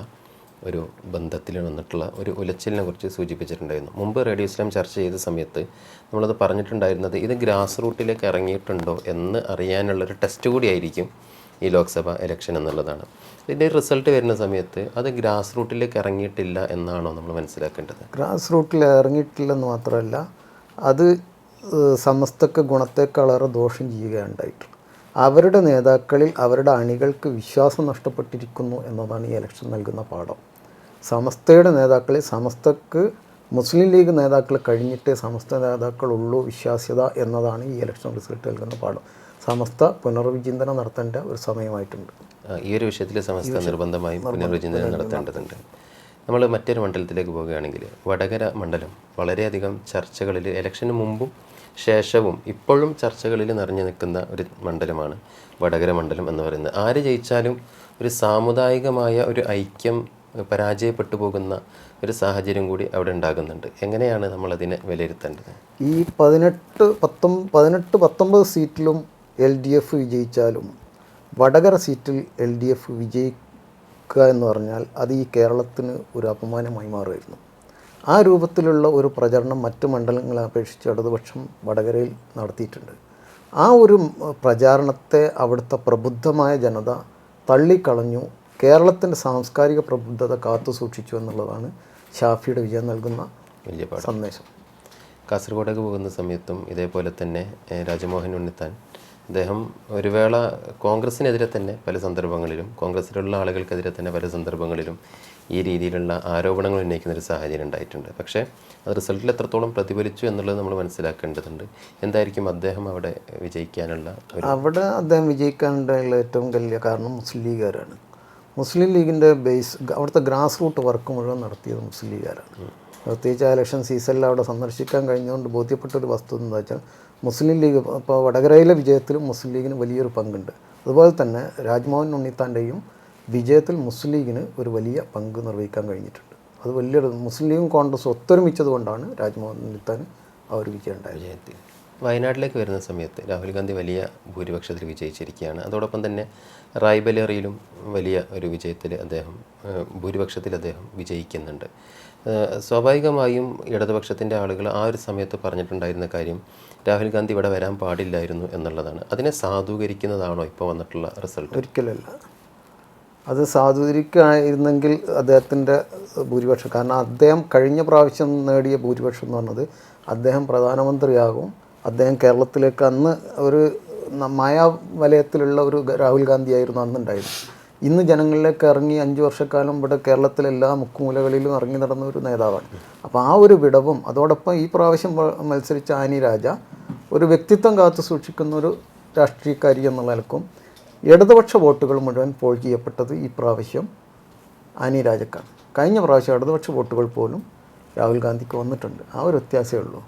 Speaker 2: ഒരു ബന്ധത്തിൽ വന്നിട്ടുള്ള ഒരു ഉലച്ചിലിനെ കുറിച്ച് സൂചിപ്പിച്ചിട്ടുണ്ടായിരുന്നു. മുമ്പ് റേഡിയോ ഇസ്ലാം ചർച്ച ചെയ്ത സമയത്ത് നമ്മളത് പറഞ്ഞിട്ടുണ്ടായിരുന്നത് ഇത് ഗ്രാസ് റൂട്ടിലേക്ക് ഇറങ്ങിയിട്ടുണ്ടോ എന്ന് അറിയാനുള്ളൊരു ടെസ്റ്റ് കൂടിയായിരിക്കും ഈ ലോക്സഭ ഇലക്ഷൻ എന്നുള്ളതാണ്. ഇതിന്റെ റിസൾട്ട് വരുന്ന സമയത്ത് അത് ഗ്രാസ് റൂട്ടിലേക്ക് ഇറങ്ങിയിട്ടില്ല എന്നാണോ നമ്മൾ മനസ്സിലാക്കേണ്ടത്?
Speaker 1: ഗ്രാസ് റൂട്ടിൽ ഇറങ്ങിയിട്ടില്ലെന്ന് മാത്രമല്ല അത് സമസ്തക്ക് ഗുണത്തെ കളറ് ദോഷം ചെയ്യുകയാണ് അവരുടെ നേതാക്കളിൽ അവരുടെ അണികൾക്ക് വിശ്വാസം നഷ്ടപ്പെട്ടിരിക്കുന്നു എന്നതാണ് ഈ ഇലക്ഷൻ നൽകുന്ന പാഠം. സമസ്തയുടെ നേതാക്കളിൽ സമസ്തക്ക് മുസ്ലിം ലീഗ് നേതാക്കൾ കഴിഞ്ഞിട്ടേ സമസ്ത നേതാക്കളുള്ളൂ വിശ്വാസ്യത എന്നതാണ് ഈ ഇലക്ഷൻ റിസൾട്ട് നൽകുന്ന പാഠം. സമസ്ത പുനർവിചിന്തനം നടത്തേണ്ട ഒരു സമയമായിട്ടുണ്ട്.
Speaker 2: ഈ ഒരു വിഷയത്തിൽ സമസ്ത നിർബന്ധമായും പുനർവിചിന്തനം നടത്തേണ്ടതുണ്ട്. നമ്മൾ മറ്റൊരു മണ്ഡലത്തിലേക്ക് പോവുകയാണെങ്കിൽ വടകര മണ്ഡലം വളരെയധികം ചർച്ചകളിൽ ഇലക്ഷന് മുമ്പും ശേഷവും ഇപ്പോഴും ചർച്ചകളിൽ നിറഞ്ഞു നിൽക്കുന്ന ഒരു മണ്ഡലമാണ് വടകര മണ്ഡലം എന്ന് പറയുന്നത്. ആര് ജയിച്ചാലും ഒരു സാമുദായികമായ ഒരു ഐക്യം പരാജയപ്പെട്ടു പോകുന്ന ഒരു സാഹചര്യം കൂടി അവിടെ ഉണ്ടാകുന്നുണ്ട്. എങ്ങനെയാണ് നമ്മളതിനെ വിലയിരുത്തേണ്ടത്?
Speaker 1: ഈ പതിനെട്ട് പത്തൊമ്പത് പതിനെട്ട് പത്തൊമ്പത് സീറ്റിലും എൽ ഡി എഫ് വിജയിച്ചാലും വടകര സീറ്റിൽ എൽ ഡി എഫ് വിജയിക്കുക എന്ന് പറഞ്ഞാൽ അത് ഈ കേരളത്തിന് ഒരു അപമാനമായി മാറുമായിരുന്നു. ആ രൂപത്തിലുള്ള ഒരു പ്രചരണം മറ്റ് മണ്ഡലങ്ങളെ അപേക്ഷിച്ച് ഇടതുപക്ഷം വടകരയിൽ നടത്തിയിട്ടുണ്ട്. ആ ഒരു പ്രചാരണത്തെ അവിടുത്തെ പ്രബുദ്ധമായ ജനത തള്ളിക്കളഞ്ഞു കേരളത്തിന്റെ സാംസ്കാരിക പ്രബുദ്ധത കാത്തു സൂക്ഷിച്ചു എന്നുള്ളതാണ് ഷാഫിയുടെ വിജയം നൽകുന്ന
Speaker 2: വലിയ
Speaker 1: സന്ദേശം.
Speaker 2: കാസർഗോഡേക്ക് പോകുന്ന സമയത്തും ഇതേപോലെ തന്നെ രാജമോഹൻ ഉണ്ണിത്താൻ അദ്ദേഹം ഒരു വേള കോൺഗ്രസ്സിനെതിരെ തന്നെ പല സന്ദർഭങ്ങളിലും കോൺഗ്രസ്സിലുള്ള ആളുകൾക്കെതിരെ തന്നെ പല സന്ദർഭങ്ങളിലും ഈ രീതിയിലുള്ള ആരോപണങ്ങൾ ഉന്നയിക്കുന്ന ഒരു സാഹചര്യം ഉണ്ടായിട്ടുണ്ട്. പക്ഷേ അത് റിസൾട്ടിൽ എത്രത്തോളം പ്രതിഫലിച്ചു എന്നുള്ളത് നമ്മൾ മനസ്സിലാക്കേണ്ടതുണ്ട്. എന്തായിരിക്കും അദ്ദേഹം അവിടെ വിജയിക്കാനുള്ള
Speaker 1: അവിടെ അദ്ദേഹം വിജയിക്കാനുള്ള ഏറ്റവും വലിയ കാരണം മുസ്ലിം ലീഗുകാരാണ്. മുസ്ലിം ലീഗിന്റെ ബേസ് അവിടുത്തെ ഗ്രാസ് റൂട്ട് വർക്ക് മുഴുവൻ നടത്തിയത് മുസ്ലിം ലീഗുകാരാണ്. പ്രത്യേകിച്ച് ആ ഇലക്ഷൻ സീസണിൽ അവിടെ സന്ദർശിക്കാൻ കഴിഞ്ഞുകൊണ്ട് ബോധ്യപ്പെട്ട ഒരു വസ്തു എന്താ വെച്ചാൽ മുസ്ലിം ലീഗ് ഇപ്പോൾ വടകരയിലെ വിജയത്തിലും മുസ്ലിം ലീഗിന് വലിയൊരു പങ്കുണ്ട്. അതുപോലെ തന്നെ രാജ്മോഹൻ ഉണ്ണിത്താന്റെയും വിജയത്തിൽ മുസ്ലിം ലീഗിന് ഒരു വലിയ പങ്ക് നിർവഹിക്കാൻ കഴിഞ്ഞിട്ടുണ്ട്. അത് വലിയൊരു മുസ്ലിം ലീഗും കോൺഗ്രസും ഒത്തൊരുമിച്ചത് കൊണ്ടാണ് രാജ്മോഹൻ ഉണ്ണിത്താൻ ആ ഒരു വിജയം ഉണ്ടായത്.
Speaker 2: വിജയത്തിൽ. വയനാട്ടിലേക്ക് വരുന്ന സമയത്ത് രാഹുൽ ഗാന്ധി വലിയ ഭൂരിപക്ഷത്തിൽ വിജയിച്ചിരിക്കുകയാണ്. അതോടൊപ്പം തന്നെ റായ്ബലേറിയിലും വലിയ ഒരു വിജയത്തിൽ അദ്ദേഹം ഭൂരിപക്ഷത്തിൽ അദ്ദേഹം വിജയിക്കുന്നുണ്ട്. സ്വാഭാവികമായും ഇടതുപക്ഷത്തിന്റെ ആളുകൾ ആ ഒരു സമയത്ത് പറഞ്ഞിട്ടുണ്ടായിരുന്ന കാര്യം രാഹുൽ ഗാന്ധി ഇവിടെ വരാൻ പാടില്ലായിരുന്നു എന്നുള്ളതാണ്. അതിനെ സാധൂകരിക്കുന്നതാണോ ഇപ്പോൾ വന്നിട്ടുള്ള റിസൾട്ട്?
Speaker 1: ഒരിക്കലല്ല. അത് സാധൂകരിക്കായിരുന്നെങ്കിൽ അദ്ദേഹത്തിന്റെ ഭൂരിപക്ഷം കാരണം അദ്ദേഹം കഴിഞ്ഞ പ്രാവശ്യം നേടിയ ഭൂരിപക്ഷം എന്ന് പറഞ്ഞത് അദ്ദേഹം പ്രധാനമന്ത്രിയാകും. അദ്ദേഹം കേരളത്തിലേക്ക് അന്ന് ഒരു മായാവലയത്തിലുള്ള ഒരു രാഹുൽ ഗാന്ധിയായിരുന്നു അന്നുണ്ടായത് ഇന്ന് ജനങ്ങളിലേക്ക് ഇറങ്ങി അഞ്ച് വർഷക്കാലം ഇവിടെ കേരളത്തിലെ എല്ലാ മുക്കുമൂലകളിലും ഇറങ്ങി നടന്ന ഒരു നേതാവാണ്. അപ്പോൾ ആ ഒരു വിടവും അതോടൊപ്പം ഈ പ്രാവശ്യം മത്സരിച്ച ആനി രാജ ഒരു വ്യക്തിത്വം കാത്തു സൂക്ഷിക്കുന്ന ഒരു രാഷ്ട്രീയക്കാരി എന്നുള്ള നിലക്കും ഇടതുപക്ഷ വോട്ടുകൾ മുഴുവൻ പോൾ ചെയ്യപ്പെട്ടത് ഈ പ്രാവശ്യം ആനി രാജക്കാണ്. കഴിഞ്ഞ പ്രാവശ്യം ഇടതുപക്ഷ വോട്ടുകൾ പോലും രാഹുൽ ഗാന്ധിക്ക് വന്നിട്ടുണ്ട്. ആ ഒരു വ്യത്യാസമേ ഉള്ളൂ.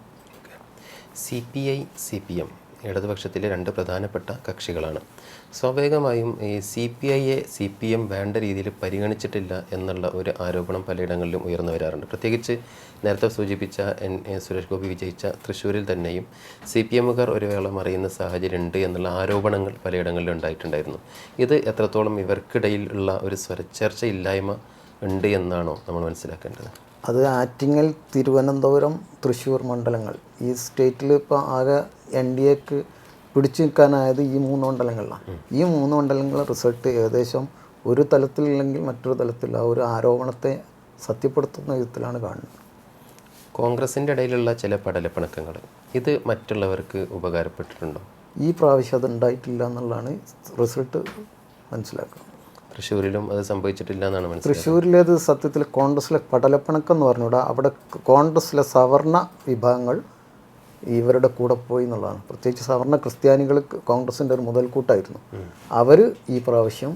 Speaker 2: C P I C P M ഇടതുപക്ഷത്തിലെ രണ്ട് പ്രധാനപ്പെട്ട കക്ഷികളാണ്. സ്വാഭാവികമായും ഈ സി പി ഐയെ സി പി എം വേണ്ട രീതിയിൽ പരിഗണിച്ചിട്ടില്ല എന്നുള്ള ഒരു ആരോപണം പലയിടങ്ങളിലും ഉയർന്നു വരാറുണ്ട്. പ്രത്യേകിച്ച് നേരത്തെ സൂചിപ്പിച്ച എൻ സുരേഷ് ഗോപി വിജയിച്ച തൃശ്ശൂരിൽ തന്നെയും സി പി എമ്മുകാർ ഒരു വേള മറിയുന്ന സാഹചര്യം ഉണ്ട് എന്നുള്ള ആരോപണങ്ങൾ പലയിടങ്ങളിലും ഉണ്ടായിട്ടുണ്ടായിരുന്നു. ഇത് എത്രത്തോളം ഇവർക്കിടയിൽ ഉള്ള ഒരു സ്വരച്ചേർച്ച ഇല്ലായ്മ ഉണ്ട് എന്നാണോ നമ്മൾ മനസ്സിലാക്കേണ്ടത്?
Speaker 1: അത് ആറ്റിങ്ങൽ തിരുവനന്തപുരം തൃശ്ശൂർ മണ്ഡലങ്ങൾ. ഈ സ്റ്റേറ്റിൽ ഇപ്പോൾ ആകെ എൻ ഡി എക്ക് പിടിച്ചു നിൽക്കാനായത് ഈ മൂന്ന് മണ്ഡലങ്ങളിലാണ്. ഈ മൂന്ന് മണ്ഡലങ്ങളെ റിസൾട്ട് ഏകദേശം ഒരു തലത്തിലില്ലെങ്കിൽ മറ്റൊരു തലത്തിൽ ആ ഒരു ആരോപണത്തെ സത്യപ്പെടുത്തുന്ന വിധത്തിലാണ് കാണുന്നത്.
Speaker 2: കോൺഗ്രസിന്റെ ഇടയിലുള്ള ചില പടലപ്പിണക്കങ്ങൾ ഇത് മറ്റുള്ളവർക്ക് ഉപകാരപ്പെട്ടിട്ടുണ്ടോ?
Speaker 1: ഈ പ്രാവശ്യം അത് ഉണ്ടായിട്ടില്ല എന്നുള്ളതാണ് റിസൾട്ട് മനസ്സിലാക്കുന്നത്
Speaker 2: തൃശ്ശൂരിലും അത് സംഭവിച്ചിട്ടില്ല എന്നാണ് മനസ്സിലാക്കുന്നത്.
Speaker 1: തൃശ്ശൂരിലേത് സത്യത്തിൽ കോൺഗ്രസ്സിലെ പടലപ്പിണക്കം എന്ന് പറഞ്ഞുകൂടാ. അവിടെ കോൺഗ്രസ്സിലെ സവർണ വിഭാഗങ്ങൾ ഇവരുടെ കൂടെ പോയി എന്നുള്ളതാണ്. പ്രത്യേകിച്ച് സവർണ ക്രിസ്ത്യാനികൾ കോൺഗ്രസിന്റെ ഒരു മുതൽക്കൂട്ടായിരുന്നു. അവർ ഈ പ്രാവശ്യം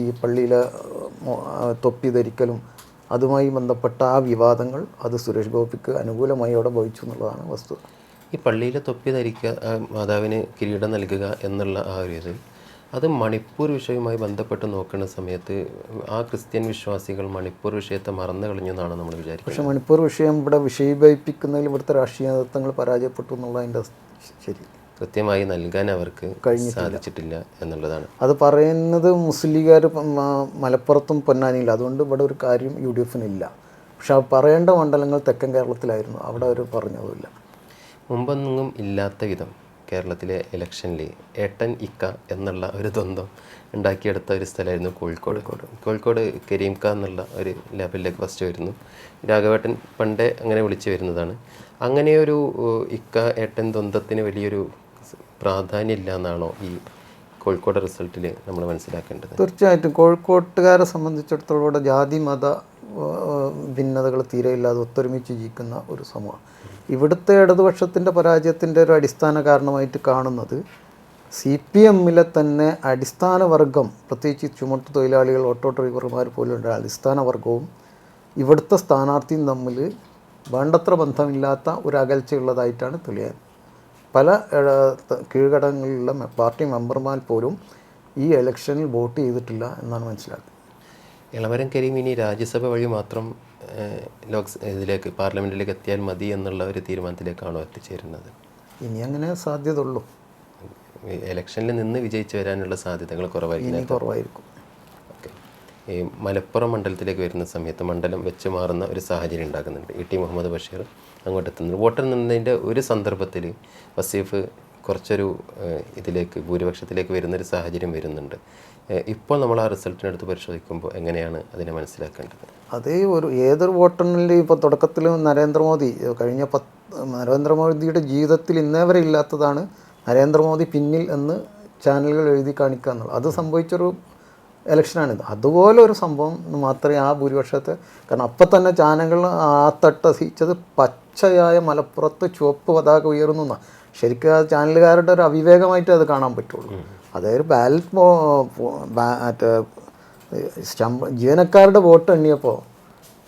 Speaker 1: ഈ പള്ളിയിലെ തൊപ്പി ധരിക്കലും അതുമായി ബന്ധപ്പെട്ട ആ വിവാദങ്ങൾ അത് സുരേഷ് ഗോപിക്ക് അനുകൂലമായി അവിടെ ഭവിച്ചു എന്നുള്ളതാണ് വസ്തുത.
Speaker 2: ഈ പള്ളിയിലെ തൊപ്പി ധരിക്കുക മാതാവിന് കിരീടം നൽകുക എന്നുള്ള ആ ഒരു ഇത് അത് മണിപ്പൂർ വിഷയവുമായി ബന്ധപ്പെട്ട് നോക്കുന്ന സമയത്ത് ആ ക്രിസ്ത്യൻ വിശ്വാസികൾ മണിപ്പൂർ വിഷയത്തെ മറന്നു കളഞ്ഞു എന്നാണ് നമ്മൾ വിചാരിക്കുന്നത്.
Speaker 1: പക്ഷേ മണിപ്പൂർ വിഷയം ഇവിടെ വിഷയിപ്പിക്കുന്നതിൽ ഇവിടുത്തെ രാഷ്ട്രീയ നേതൃത്വങ്ങൾ പരാജയപ്പെട്ടു എന്നുള്ളതിന്റെ ശരി.
Speaker 2: കൃത്യമായി നൽകാൻ അവർക്ക് സാധിച്ചിട്ടില്ല എന്നുള്ളതാണ്.
Speaker 1: അത് പറയുന്നത് മുസ്ലിംകാർ മലപ്പുറത്തും പൊന്നാനിയില്ല. അതുകൊണ്ട് ഇവിടെ ഒരു കാര്യം യു ഡി എഫിനില്ല പക്ഷെ ആ പറയേണ്ട മണ്ഡലങ്ങൾ തെക്കൻ കേരളത്തിലായിരുന്നു. അവിടെ അവർ പറഞ്ഞതുമില്ല.
Speaker 2: മുമ്പൊന്നും ഇല്ലാത്ത വിധം കേരളത്തിലെ ഇലക്ഷനിൽ ഏട്ടൻ ഇക്ക എന്നുള്ള ഒരു ദ്വന്ദ്വം ഉണ്ടാക്കിയെടുത്ത ഒരു സ്ഥലമായിരുന്നു കോഴിക്കോട്. കോഴിക്കോട് കരീം ക എന്നുള്ള ഒരു ലെവലിലേക്ക് ഫസ്റ്റ് വരുന്നു. രാഘവേട്ടൻ പണ്ടേ അങ്ങനെ വിളിച്ചു വരുന്നതാണ്. അങ്ങനെ ഒരു ഇക്ക ഏട്ടൻ ദ്വന്ദ്വത്തിന് വലിയൊരു പ്രാധാന്യം ഇല്ല എന്നാണോ ഈ കോഴിക്കോട് റിസൾട്ടിൽ നമ്മൾ മനസ്സിലാക്കേണ്ടത്?
Speaker 1: തീർച്ചയായിട്ടും. കോഴിക്കോട്ടുകാരെ സംബന്ധിച്ചിടത്തോളം ജാതി മത ഭിന്നതകൾ തീരെ ഇല്ലാതെ ഒത്തൊരുമിച്ച് ജീവിക്കുന്ന ഒരു സമൂഹം. ഇവിടുത്തെ ഇടതുപക്ഷത്തിന്റെ പരാജയത്തിന്റെ ഒരു അടിസ്ഥാന കാരണമായിട്ട് കാണുന്നത് സി പി എമ്മിലെ തന്നെ അടിസ്ഥാന വർഗം പ്രത്യേകിച്ച് ചുമട്ട് തൊഴിലാളികൾ ഓട്ടോ ഡ്രൈവർമാർ പോലുള്ള അടിസ്ഥാന വർഗവും ഇവിടുത്തെ സ്ഥാനാർത്ഥിയും തമ്മിൽ വേണ്ടത്ര ബന്ധമില്ലാത്ത ഒരു അകൽച്ചയുള്ളതായിട്ടാണ് തെളിയാൻ. പല കീഴ്ഘടകങ്ങളിലുള്ള പാർട്ടി മെമ്പർമാർ പോലും ഈ ഇലക്ഷനിൽ വോട്ട് ചെയ്തിട്ടില്ല എന്നാണ് മനസ്സിലാക്കുന്നത്.
Speaker 2: ഇളവരം കരീം ഇനി രാജ്യസഭ വഴി മാത്രം ലോക്സ ഇതിലേക്ക് പാർലമെന്റിലേക്ക് എത്തിയാൽ മതി എന്നുള്ള ഒരു തീരുമാനത്തിലേക്കാണോ എത്തിച്ചേരുന്നത്?
Speaker 1: ഇനി അങ്ങനെ സാധ്യത ഉള്ളൂ
Speaker 2: ഇലക്ഷനിൽ നിന്ന് വിജയിച്ചു വരാനുള്ള സാധ്യതകൾ കുറവായിരിക്കും
Speaker 1: കുറവായിരിക്കും.
Speaker 2: ഓക്കെ. ഈ മലപ്പുറം മണ്ഡലത്തിലേക്ക് വരുന്ന സമയത്ത് മണ്ഡലം വെച്ച് മാറുന്ന ഒരു സാഹചര്യം ഉണ്ടാക്കുന്നുണ്ട് ഇ ടി മുഹമ്മദ് ബഷീർ അങ്ങോട്ട് എത്തുന്നുണ്ട് വോട്ടർ നിന്നതിന്റെ ഒരു സന്ദർഭത്തിൽ വസീഫ് കുറച്ചൊരു ഇതിലേക്ക് ഭൂരിപക്ഷത്തിലേക്ക് വരുന്നൊരു സാഹചര്യം വരുന്നുണ്ട്. ഇപ്പോൾ നമ്മൾ ആ റിസൾട്ടിനടുത്ത് പരിശോധിക്കുമ്പോൾ എങ്ങനെയാണ് അതിനെ മനസ്സിലാക്കേണ്ടത്?
Speaker 1: അതേ ഒരു ഏതൊരു വോട്ടെണ്ണലിന്റെയും ഇപ്പോൾ തുടക്കത്തിൽ നരേന്ദ്രമോദി കഴിഞ്ഞ പത്ത് നരേന്ദ്രമോദിയുടെ ജീവിതത്തിൽ ഇന്നേ വരെ ഇല്ലാത്തതാണ് നരേന്ദ്രമോദി പിന്നിൽ എന്ന് ചാനലുകൾ എഴുതി കാണിക്കുക എന്നുള്ളത്. അത് സംഭവിച്ചൊരു ഇലക്ഷനാണിത്. അതുപോലെ ഒരു സംഭവം മാത്രമേ ആ ഭൂരിപക്ഷത്തെ കാരണം അപ്പം തന്നെ ചാനലുകൾ ആ തട്ടസിച്ചത് പച്ചയായ മലപ്പുറത്ത് ചുവപ്പ് പതാക ഉയർന്നു. ശരിക്കും ആ ചാനലുകാരുടെ ഒരു അവിവേകമായിട്ട് അത് കാണാൻ പറ്റുള്ളൂ. അതായത് ബാലറ്റ് മറ്റേ ശമ്പ ജീവനക്കാരുടെ വോട്ട് എണ്ണിയപ്പോൾ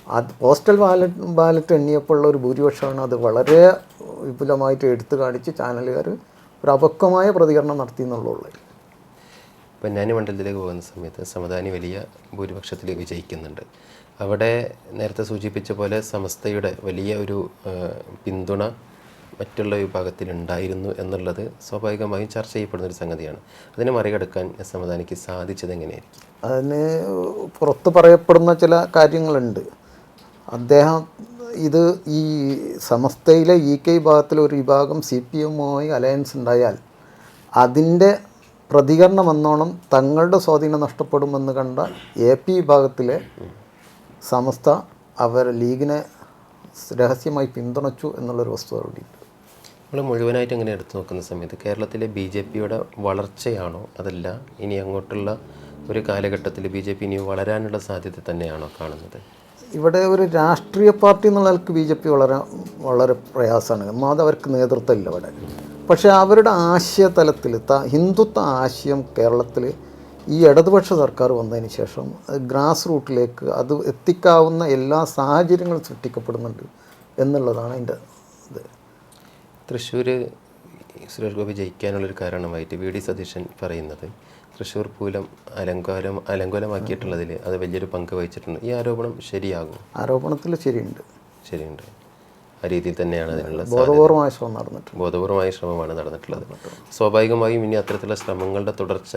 Speaker 1: അത് പോസ്റ്റൽ ബാലറ്റ് ബാലറ്റ് എണ്ണിയപ്പോൾ ഉള്ള ഒരു ഭൂരിപക്ഷമാണ് അത് വളരെ വിപുലമായിട്ട് എടുത്തു കാണിച്ച് ചാനലുകാർ ഒരു അപക്വമായ പ്രതികരണം നടത്തി എന്നുള്ളത്
Speaker 2: പൊന്നാനി മണ്ഡലത്തിലേക്ക് പോകുന്ന സമയത്ത് സമദാനി വലിയ ഭൂരിപക്ഷത്തിൽ വിജയിക്കുന്നുണ്ട് അവിടെ നേരത്തെ സൂചിപ്പിച്ച പോലെ സമസ്തയുടെ വലിയ ഒരു പിന്തുണ മറ്റുള്ള വിഭാഗത്തിൽ ഉണ്ടായിരുന്നു എന്നുള്ളത് സ്വാഭാവികമായും ചർച്ച ചെയ്യപ്പെടുന്ന ഒരു സംഗതിയാണ്. അതിനെ മറികടക്കാൻ സമദാനിക്ക് സാധിച്ചത് എങ്ങനെയായിരിക്കും?
Speaker 1: അതിന് പുറത്ത് പറയപ്പെടുന്ന ചില കാര്യങ്ങളുണ്ട്. അദ്ദേഹം ഇത് ഈ സമസ്തയിലെ ഇ കെ വിഭാഗത്തിലെ ഒരു വിഭാഗം സി പി എമ്മുമായി അലയൻസ് ഉണ്ടായാൽ അതിന്റെ പ്രതികരണം എന്നോണം തങ്ങളുടെ സ്വാധീനം നഷ്ടപ്പെടുമെന്ന് കണ്ട എ പി വിഭാഗത്തിലെ സമസ്ത അവർ ലീഗിനെ രഹസ്യമായി പിന്തുണച്ചു എന്നുള്ളൊരു വസ്തു ഉണ്ട്.
Speaker 2: നമ്മൾ മുഴുവനായിട്ട് ഇങ്ങനെ എടുത്തു നോക്കുന്ന സമയത്ത് കേരളത്തിലെ ബി ജെ പിയുടെ വളർച്ചയാണോ അതല്ല ഇനി അങ്ങോട്ടുള്ള ഒരു കാലഘട്ടത്തിൽ ബി ജെ പി ഇനി വളരാനുള്ള സാധ്യത തന്നെയാണോ കാണുന്നത്?
Speaker 1: ഇവിടെ ഒരു രാഷ്ട്രീയ പാർട്ടി എന്നുള്ള നിലയ്ക്ക് ബി ജെ പി വളരെ വളരെ പ്രയാസമാണ്. ഒന്നാമത് അവർക്ക് നേതൃത്വമില്ല ഇവിടെ. പക്ഷേ അവരുടെ ആശയതലത്തിൽ ഹിന്ദുത്വ ആശയം കേരളത്തിൽ ഈ ഇടതുപക്ഷ സർക്കാർ വന്നതിന് ശേഷം ഗ്രാസ് റൂട്ടിലേക്ക് അത് എത്തിക്കാവുന്ന എല്ലാ സാഹചര്യങ്ങളും സൃഷ്ടിക്കപ്പെടുന്നുണ്ട് എന്നുള്ളതാണ് അതിന്റെ ഇത്.
Speaker 2: തൃശ്ശൂർ സുരേഷ് ഗോപി ജയിക്കാനുള്ളൊരു കാരണമായിട്ട് വി ഡി സതീശൻ പറയുന്നത് തൃശ്ശൂർ പൂലം അലങ്കാരം അലങ്കോലമാക്കിയിട്ടുള്ളതിൽ അത് വലിയൊരു പങ്ക് വഹിച്ചിട്ടുണ്ട്. ഈ ആരോപണം ശരിയാകും
Speaker 1: ആരോപണത്തിൽ ശരിയുണ്ട്.
Speaker 2: ശരിയുണ്ട്. രീതിയിൽ തന്നെയാണ് അതിനുള്ള
Speaker 1: ബോധപൂർവമായ ശ്രമം നടന്നിട്ടുള്ളത്
Speaker 2: ബോധപൂർവമായ ശ്രമമാണ് നടന്നിട്ടുള്ളത്. സ്വാഭാവികമായും ഇനി അത്തരത്തിലുള്ള ശ്രമങ്ങളുടെ തുടർച്ച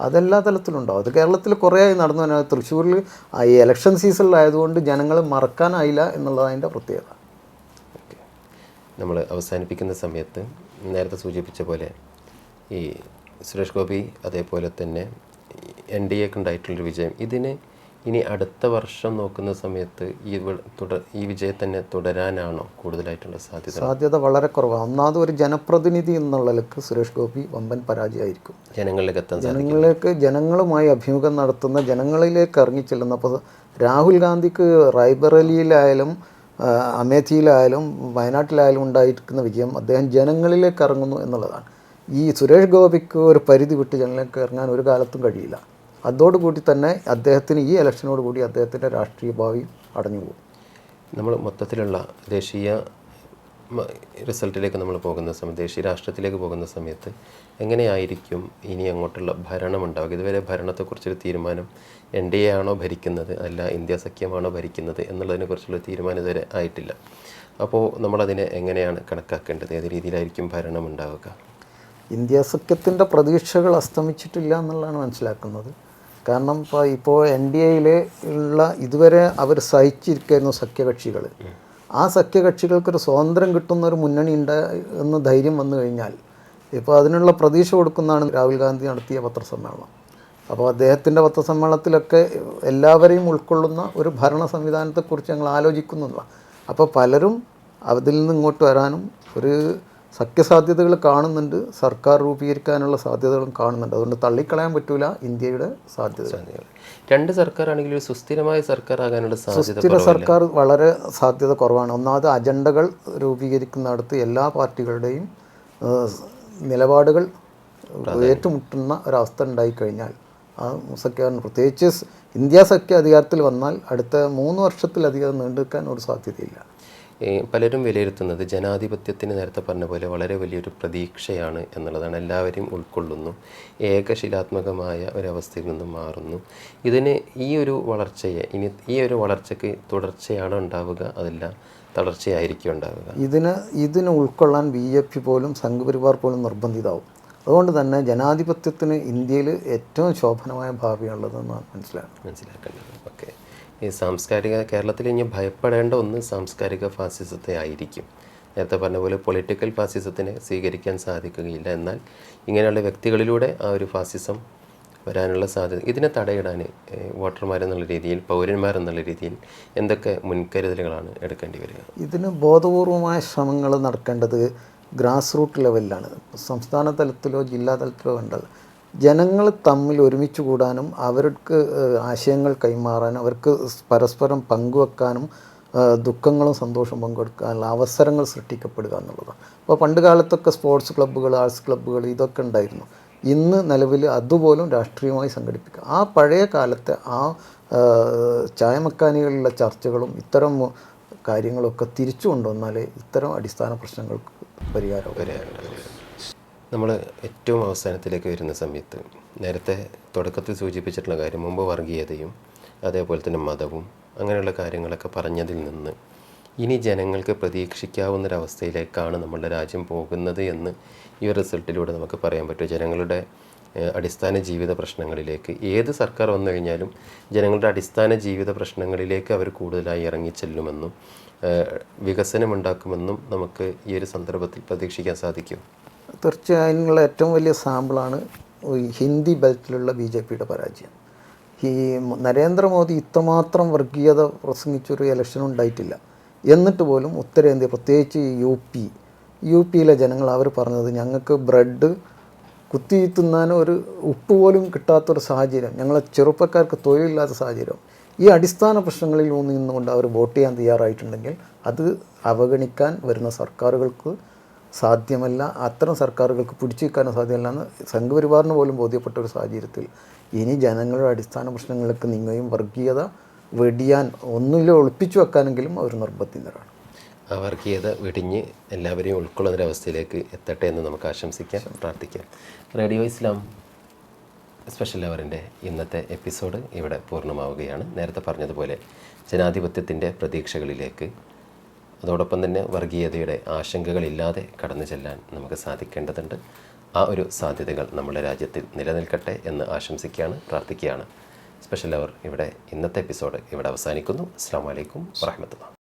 Speaker 1: അതെല്ലാ തലത്തിലും ഉണ്ടാവും അത് കേരളത്തിൽ കുറേ ആയി നടന്നു തന്നെ തൃശ്ശൂരിൽ ഈ ഇലക്ഷൻ സീസണിലായതുകൊണ്ട് ജനങ്ങൾ മറക്കാനായില്ല എന്നുള്ളത് അതിന്റെ പ്രത്യേകത.
Speaker 2: ഓക്കെ. നമ്മൾ അവസാനിപ്പിക്കുന്ന സമയത്ത് നേരത്തെ സൂചിപ്പിച്ച പോലെ ഈ സുരേഷ് ഗോപി അതേപോലെ തന്നെ എൻ ഡി എക്ക് ഉണ്ടായിട്ടുള്ളൊരു വിജയം. ഇതിന് ഇനി അടുത്ത വർഷം നോക്കുന്ന സമയത്ത് ഈ തുടർ ഈ വിജയം തന്നെ തുടരാനാണോ കൂടുതലായിട്ടുള്ള സാധ്യത?
Speaker 1: സാധ്യത വളരെ കുറവാണ് ഒന്നാമത് ഒരു ജനപ്രതിനിധി എന്നുള്ള നിലയ്ക്ക് സുരേഷ് ഗോപി വമ്പൻ പരാജയമായിരിക്കും.
Speaker 2: ജനങ്ങളിലേക്ക് എത്താൻ
Speaker 1: ജനങ്ങളിലേക്ക് ജനങ്ങളുമായി അഭിമുഖം നടത്തുന്ന ജനങ്ങളിലേക്ക് ഇറങ്ങിച്ചെല്ലുന്ന അപ്പോൾ രാഹുൽ ഗാന്ധിക്ക് റായ്ബറലിയിലായാലും അമേഥിയിലായാലും വയനാട്ടിലായാലും ഉണ്ടായിരിക്കുന്ന വിജയം അദ്ദേഹം ജനങ്ങളിലേക്ക് ഇറങ്ങുന്നു എന്നുള്ളതാണ്. ഈ സുരേഷ് ഗോപിക്ക് ഒരു പരിധി വിട്ട് ജനങ്ങളിലേക്ക് ഇറങ്ങാൻ ഒരു കാലത്തും കഴിയില്ല. അതോടുകൂടി തന്നെ അദ്ദേഹത്തിന് ഈ ഇലക്ഷനോട് കൂടി അദ്ദേഹത്തിന്റെ രാഷ്ട്രീയ ഭാവി അടഞ്ഞു പോകും.
Speaker 2: നമ്മൾ മൊത്തത്തിലുള്ള ദേശീയ റിസൾട്ടിലേക്ക് നമ്മൾ പോകുന്ന സമയത്ത് ദേശീയ രാഷ്ട്രത്തിലേക്ക് പോകുന്ന സമയത്ത് എങ്ങനെയായിരിക്കും ഇനി അങ്ങോട്ടുള്ള ഭരണം ഉണ്ടാവുക? ഇതുവരെ ഭരണത്തെക്കുറിച്ചൊരു തീരുമാനം എൻ ഡി എ ആണോ ഭരിക്കുന്നത്? അല്ല ഇന്ത്യ സഖ്യമാണോ ഭരിക്കുന്നത്? എന്നുള്ളതിനെക്കുറിച്ചുള്ള തീരുമാനം ഇതുവരെ ആയിട്ടില്ല. അപ്പോൾ നമ്മളതിനെ എങ്ങനെയാണ് കണക്കാക്കേണ്ടത്? ഏത് രീതിയിലായിരിക്കും ഭരണം ഉണ്ടാവുക?
Speaker 1: ഇന്ത്യ സഖ്യത്തിന്റെ പ്രതീക്ഷകൾ അസ്തമിച്ചിട്ടില്ല എന്നുള്ളതാണ് മനസ്സിലാക്കുന്നത്. കാരണം ഇപ്പോൾ ഇപ്പോൾ എൻ ഡി എയിൽ ഉള്ള ഇതുവരെ അവർ സഹിച്ചിരിക്കുന്നു സഖ്യകക്ഷികൾ ആ സഖ്യകക്ഷികൾക്കൊരു സ്വാതന്ത്ര്യം കിട്ടുന്ന ഒരു മുന്നണി ഉണ്ട് എന്ന് ധൈര്യം വന്നു കഴിഞ്ഞാൽ ഇപ്പോൾ അതിനുള്ള പ്രതീക്ഷ കൊടുക്കുന്നതാണ് രാഹുൽ ഗാന്ധി നടത്തിയ പത്രസമ്മേളനം. അപ്പോൾ അദ്ദേഹത്തിന്റെ പത്രസമ്മേളനത്തിലൊക്കെ എല്ലാവരെയും ഉൾക്കൊള്ളുന്ന ഒരു ഭരണ സംവിധാനത്തെക്കുറിച്ച് ഞങ്ങൾ ആലോചിക്കുന്നുണ്ടോ അപ്പോൾ പലരും അതിൽ നിന്ന് ഇങ്ങോട്ട് വരാനും ഒരു സഖ്യസാധ്യതകൾ കാണുന്നുണ്ട് സർക്കാർ രൂപീകരിക്കാനുള്ള സാധ്യതകളും കാണുന്നുണ്ട്. അതുകൊണ്ട് തള്ളിക്കളയാൻ പറ്റൂല ഇന്ത്യയുടെ സാധ്യത
Speaker 2: രണ്ട് സർക്കാരാണെങ്കിൽ ഒരു സുസ്ഥിരമായ സർക്കാർ ആകാനുള്ള
Speaker 1: സുസ്ഥിര സർക്കാർ വളരെ സാധ്യത കുറവാണ്. ഒന്നാമത് അജണ്ടകൾ രൂപീകരിക്കുന്നിടത്ത് എല്ലാ പാർട്ടികളുടെയും നിലപാടുകൾ ഏറ്റുമുട്ടുന്ന ഒരവസ്ഥ ഉണ്ടായിക്കഴിഞ്ഞാൽ ആ സഖ്യം പ്രത്യേകിച്ച് ഇന്ത്യ സഖ്യ അധികാരത്തിൽ വന്നാൽ അടുത്ത മൂന്ന് വർഷത്തിലധികം നീണ്ടുനിൽക്കാൻ ഒരു സാധ്യതയില്ല.
Speaker 2: പലരും വിലയിരുത്തുന്നത് ജനാധിപത്യത്തിന് നേരത്തെ പറഞ്ഞ പോലെ വളരെ വലിയൊരു പ്രതീക്ഷയാണ് എന്നുള്ളതാണ്. എല്ലാവരെയും ഉൾക്കൊള്ളുന്നു. ഏകശിലാത്മകമായ ഒരവസ്ഥയിൽ നിന്നും മാറുന്നു. ഇതിന് ഈ ഒരു വളർച്ചയെ ഇനി ഈ ഒരു വളർച്ചയ്ക്ക് തുടർച്ചയാണ് ഉണ്ടാവുക അതല്ല തളർച്ചയായിരിക്കും ഉണ്ടാവുക.
Speaker 1: ഇതിന് ഇതിന് ഉൾക്കൊള്ളാൻ ബി ജെ പി പോലും സംഘപരിവാർ പോലും നിർബന്ധിതാവും. അതുകൊണ്ട് തന്നെ ജനാധിപത്യത്തിന് ഇന്ത്യയിൽ ഏറ്റവും ശോഭനമായ ഭാവിയുള്ളതെന്നാണ് മനസ്സിലാക്കുന്നത്.
Speaker 2: മനസ്സിലാക്കേണ്ടത്. ഈ സാംസ്കാരിക കേരളത്തിൽ ഇനി ഭയപ്പെടേണ്ട ഒന്ന് സാംസ്കാരിക ഫാസിസത്തെ ആയിരിക്കും. നേരത്തെ പറഞ്ഞ പോലെ പൊളിറ്റിക്കൽ ഫാസിസത്തിനെ സ്വീകരിക്കാൻ സാധിക്കുകയില്ല. എന്നാൽ ഇങ്ങനെയുള്ള വ്യക്തികളിലൂടെ ആ ഒരു ഫാസിസം വരാനുള്ള സാധ്യത ഇതിനെ തടയിടാൻ വോട്ടർമാരെന്നുള്ള രീതിയിൽ പൗരന്മാരെന്നുള്ള രീതിയിൽ എന്തൊക്കെ മുൻകരുതലുകളാണ് എടുക്കേണ്ടി വരിക?
Speaker 1: ഇതിന് ബോധപൂർവമായ ശ്രമങ്ങൾ നടക്കേണ്ടത് ഗ്രാസ് റൂട്ട് ലെവലിലാണ് സംസ്ഥാന തലത്തിലോ ജില്ലാ തലത്തിലോ കണ്ടാൽ ജനങ്ങൾ തമ്മിൽ ഒരുമിച്ച് കൂടാനും അവർക്ക് ആശയങ്ങൾ കൈമാറാനും അവർക്ക് പരസ്പരം പങ്കുവെക്കാനും ദുഃഖങ്ങളും സന്തോഷവും പങ്കെടുക്കാനുള്ള അവസരങ്ങൾ സൃഷ്ടിക്കപ്പെടുക എന്നുള്ളതാണ്. അപ്പോൾ പണ്ട് കാലത്തൊക്കെ സ്പോർട്സ് ക്ലബ്ബുകൾ ആർട്സ് ക്ലബ്ബുകൾ ഇതൊക്കെ ഉണ്ടായിരുന്നു. ഇന്ന് നിലവിൽ അതുപോലും രാഷ്ട്രീയമായി സംഘടിപ്പിക്കുക. ആ പഴയ കാലത്തെ ആ ചായമക്കാനികളിലുള്ള ചർച്ചകളും ഇത്തരം കാര്യങ്ങളൊക്കെ തിരിച്ചു കൊണ്ടുവന്നാലേ ഇത്തരം അടിസ്ഥാന പ്രശ്നങ്ങൾക്ക് പരിഹാരമാകും
Speaker 2: നമ്മൾ ഏറ്റവും അവസാനത്തിലേക്ക് വരുന്ന സമയത്ത് നേരത്തെ തുടക്കത്തിൽ സൂചിപ്പിച്ചിട്ടുള്ള കാര്യം മുമ്പ് വർഗീയതയും അതേപോലെ തന്നെ മതവും അങ്ങനെയുള്ള കാര്യങ്ങളൊക്കെ പറഞ്ഞതിൽ നിന്ന് ഇനി ജനങ്ങൾക്ക് പ്രതീക്ഷിക്കാവുന്നൊരവസ്ഥയിലേക്കാണ് നമ്മുടെ രാജ്യം പോകുന്നത് എന്ന് ഈ റിസൾട്ടിലൂടെ നമുക്ക് പറയാൻ പറ്റും. ജനങ്ങളുടെ അടിസ്ഥാന ജീവിത പ്രശ്നങ്ങളിലേക്ക് ഏത് സർക്കാർ വന്നു കഴിഞ്ഞാലും ജനങ്ങളുടെ അടിസ്ഥാന ജീവിത പ്രശ്നങ്ങളിലേക്ക് അവർ കൂടുതലായി ഇറങ്ങിച്ചെല്ലുമെന്നും വികസനമുണ്ടാക്കുമെന്നും നമുക്ക് ഈ ഒരു സന്ദർഭത്തിൽ പ്രതീക്ഷിക്കാൻ സാധിക്കും.
Speaker 1: തീർച്ചയായും ഏറ്റവും വലിയ സാമ്പിളാണ് ഹിന്ദി ബെൽറ്റിലുള്ള ബി ജെ പിയുടെ പരാജയം. ഈ നരേന്ദ്രമോദി ഇത്രമാത്രം വർഗീയത പ്രസംഗിച്ചൊരു ഇലക്ഷൻ ഉണ്ടായിട്ടില്ല. എന്നിട്ട് പോലും ഉത്തരേന്ത്യ പ്രത്യേകിച്ച് യു പി യു പിയിലെ ജനങ്ങൾ അവർ പറഞ്ഞത് ഞങ്ങൾക്ക് ബ്രെഡ് കുത്തി തിന്നാൻ ഒരു ഉപ്പ് പോലും കിട്ടാത്തൊരു സാഹചര്യം ഞങ്ങളെ ചെറുപ്പക്കാർക്ക് തൊഴിലില്ലാത്ത സാഹചര്യം ഈ അടിസ്ഥാന പ്രശ്നങ്ങളിൽ നിന്നുകൊണ്ട് അവർ വോട്ട് ചെയ്യാൻ തയ്യാറായിട്ടുണ്ടെങ്കിൽ അത് അവഗണിക്കാൻ വരുന്ന സർക്കാരുകൾക്ക് സാധ്യമല്ല. അത്തരം സർക്കാരുകൾക്ക് പിടിച്ചു നിൽക്കാനും സാധ്യമല്ല എന്ന് സംഘപരിവാറിന് പോലും ബോധ്യപ്പെട്ട ഒരു സാഹചര്യത്തിൽ ഇനി ജനങ്ങളുടെ അടിസ്ഥാന പ്രശ്നങ്ങൾക്ക് നീങ്ങുകയും വർഗീയത വെടിയാൻ ഒന്നുമില്ല ഒളിപ്പിച്ചു വെക്കാനെങ്കിലും അവർ നിർബന്ധിതരാണ്.
Speaker 2: ആ വർഗീയത വെടിഞ്ഞ് എല്ലാവരെയും ഉൾക്കൊള്ളുന്ന ഒരവസ്ഥയിലേക്ക് എത്തട്ടെ എന്ന് നമുക്ക് ആശംസിക്കാം പ്രാർത്ഥിക്കാം. റേഡിയോ ഇസ്ലാം സ്പെഷ്യൽ അവറിന്റെ ഇന്നത്തെ എപ്പിസോഡ് ഇവിടെ പൂർണമാവുകയാണ്. നേരത്തെ പറഞ്ഞതുപോലെ ജനാധിപത്യത്തിന്റെ പ്രതീക്ഷകളിലേക്ക് അതോടൊപ്പം തന്നെ വർഗീയതയുടെ ആശങ്കകളില്ലാതെ കടന്നു ചെല്ലാൻ നമുക്ക് സാധിക്കേണ്ടതുണ്ട്. ആ ഒരു സാധ്യതകൾ നമ്മുടെ രാജ്യത്തിൽ നിലനിൽക്കട്ടെ എന്ന് ആശംസിക്കുകയാണ് പ്രാർത്ഥിക്കുകയാണ്. സ്പെഷ്യൽ അവർ ഇവിടെ ഇന്നത്തെ എപ്പിസോഡ് ഇവിടെ അവസാനിക്കുന്നു. അസ്സാം വലൈക്കും വാഹമത്തുള്ള